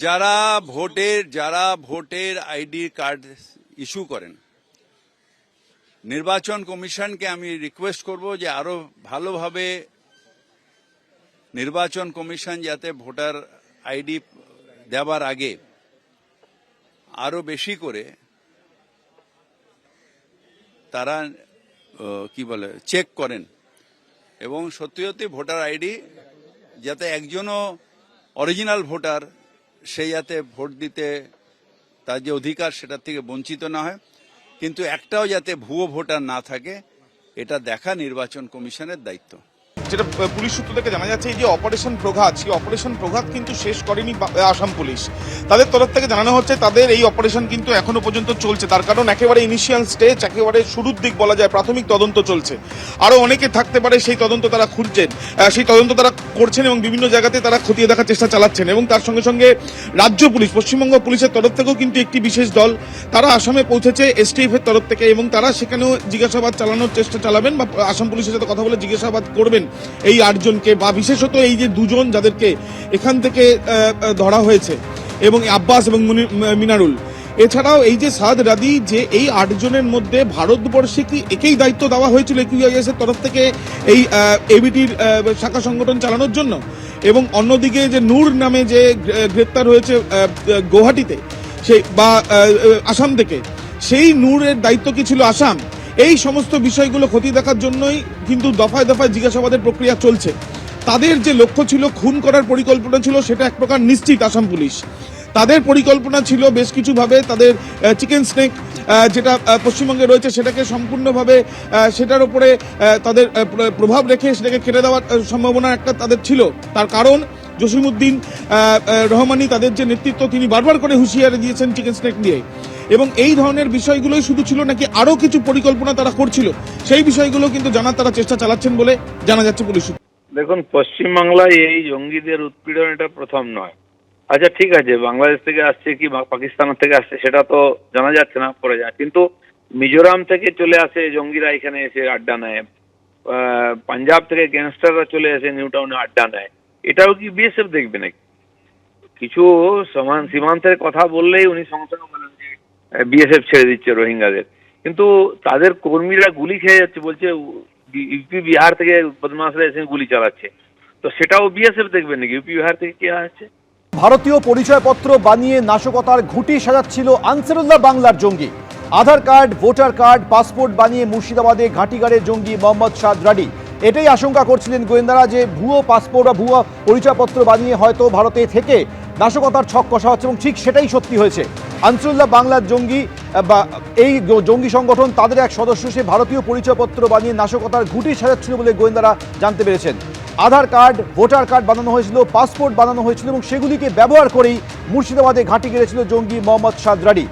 যারা ভোটের যারা ভোটের আইডি কার্ড ইস্যু করেন, নির্বাচন কমিশনকে আমি রিকোয়েস্ট করব যে আরও ভালোভাবে নির্বাচন কমিশন যাতে ভোটার আইডি দেওয়ার আগে আরও বেশি করে তারা কি বলে, চেক করেন। এবং সত্যি সত্যি ভোটার আইডি যাতে একজনও অরিজিনাল ভোটার সে যাতে ভোট দিতে তার যে অধিকার সেটার থেকে বঞ্চিত না হয়। কিন্তু একটাও যাতে ভুয়ো ভোটার না থাকে, এটা দেখা নির্বাচন কমিশনের দায়িত্ব। যেটা পুলিশ সূত্র থেকে জানা যাচ্ছে, এই যে অপারেশন প্রঘাত, সেই অপারেশন প্রঘাত কিন্তু শেষ করেনি আসাম পুলিশ। তাদের তরফ থেকে জানানো হচ্ছে, তাদের এই অপারেশন কিন্তু এখনও পর্যন্ত চলছে। তার কারণ একেবারে ইনিশিয়াল স্টেজ একেবারে শুরুর দিক বলা যায়, প্রাথমিক তদন্ত চলছে। আরও অনেকে থাকতে পারে, সেই তদন্ত তারা খুঁজছেন সেই তদন্ত তারা করছেন এবং বিভিন্ন জায়গাতে তারা খতিয়ে দেখার চেষ্টা চালাচ্ছেন। এবং তার সঙ্গে সঙ্গে রাজ্য পুলিশ, পশ্চিমবঙ্গ পুলিশের তরফ থেকেও কিন্তু একটি বিশেষ দল তারা আসামে পৌঁছেছে এসটিএফ এর তরফ থেকে। এবং তারা সেখানেও জিজ্ঞাসাবাদ চালানোর চেষ্টা চালাবেন বা আসাম পুলিশের সাথে কথা বলে জিজ্ঞাসাবাদ করবেন। এই আটজনকে বা বিশেষত এই যে দুজন যাদেরকে এখান থেকে ধরা হয়েছে, এবং আব্বাস এবং মিনারুল। এছাড়াও এই যে সাদ রাদি, যে এই আটজনের মধ্যে ভারতবর্ষে কি একেই দায়িত্ব দেওয়া হয়েছিল কিউআইএস এর তরফ থেকে এই এবিটির শাখা সংগঠন চালানোর জন্য? এবং অন্যদিকে যে নূর নামে যে গ্রেপ্তার হয়েছে গৌহাটিতে সেই বা আসাম থেকে, সেই নূরের দায়িত্ব কি ছিল আসাম? এই সমস্ত বিষয়গুলো ক্ষতি দেখার জন্যই কিন্তু দফায় দফায় জিজ্ঞাসাবাদের প্রক্রিয়া চলছে। তাদের যে লক্ষ্য ছিল, খুন করার পরিকল্পনা ছিল, সেটা এক প্রকার নিশ্চিত আসাম পুলিশ। তাদের পরিকল্পনা ছিল বেশ কিছুভাবে তাদের চিকেন স্নেক যেটা পশ্চিমবঙ্গে রয়েছে, সেটাকে সম্পূর্ণভাবে সেটার উপরে তাদের প্রভাব রেখে সেটাকে কেটে দেওয়ার সম্ভাবনা একটা তাদের ছিল। তার কারণ জসিমুদ্দিন রহমানি তাদের যে নেতৃত্ব, তিনি বারবার করে হুঁশিয়ারি দিয়েছেন চিকেন স্নেক নিয়ে। এবং এই ধরনের বিষয়গুলোই শুধু ছিল নাকি আরও কিছু পরিকল্পনা তারা করছিল, সেই বিষয়গুলো কিন্তু জানার তারা চেষ্টা চালাচ্ছেন বলে জানা যাচ্ছে পুলিশ দেখুন, পশ্চিমবাংলায় এই জঙ্গিদের উৎপীড়ন এটা প্রথম নয়। আচ্ছা ঠিক আছে, বাংলাদেশ থেকে আসছে কি পাকিস্তান থেকে আসছে সেটা তো জানা যাচ্ছে না পরে যায়। কিন্তু মিজোরাম থেকে চলে আসে জঙ্গিরা এখানে এসে আড্ডা নেয়। পাঞ্জাব থেকে গ্যাংস্টাররা চলে আসে নিউ টাউনে আড্ডা নেয়। এটাও কি বিএসএফ দেখবে নাকি? কিছু সমান সীমান্তের কথা বললেই উনি সঙ্গে সঙ্গে বলেন যে বিএসএফ ছেড়ে দিচ্ছে রোহিঙ্গাদের। কিন্তু তাদের কর্মীরা গুলি খেয়ে যাচ্ছে, বলছে ইউপি বিহার থেকে বদমাসরা এসে গুলি চালাচ্ছে। তো সেটাও বিএসএফ দেখবে নাকি? ইউপি বিহার থেকে কে আসছে ভারতীয় পরিচয়পত্র বানিয়ে নাশকতার ঘুঁটি সাজাচ্ছিল আনসারুল্লাহ বাংলার জঙ্গি। Aadhaar card, voter card, passport বানিয়ে মুর্শিদাবাদে ঘাটিগাড়ে জঙ্গি মোহাম্মদ শাহ রাডি। এটাই আশঙ্কা করছিলেন গোয়েন্দারা যে ভুয়ো পাসপোর্ট বা ভুয়ো পরিচয়পত্র বানিয়ে হয়তো ভারতে থেকে নাশকতার ছক কষা হচ্ছে এবং ঠিক সেটাই সত্যি হয়েছে। আনসারুল্লাহ বাংলার জঙ্গি বা এই জঙ্গি সংগঠন তাদের এক সদস্য, সে ভারতীয় পরিচয়পত্র বানিয়ে নাশকতার ঘুঁটি সাজাচ্ছিল বলে গোয়েন্দারা জানতে পেরেছেন। আধার কার্ড, ভোটার কার্ড বানানো হয়েছিল, পাসপোর্ট বানানো হয়েছিল এবং সেগুলিকে ব্যবহার করেই মুর্শিদাবাদে ঘাঁটি গেড়েছিল জঙ্গি মোহাম্মদ সাদ রাডি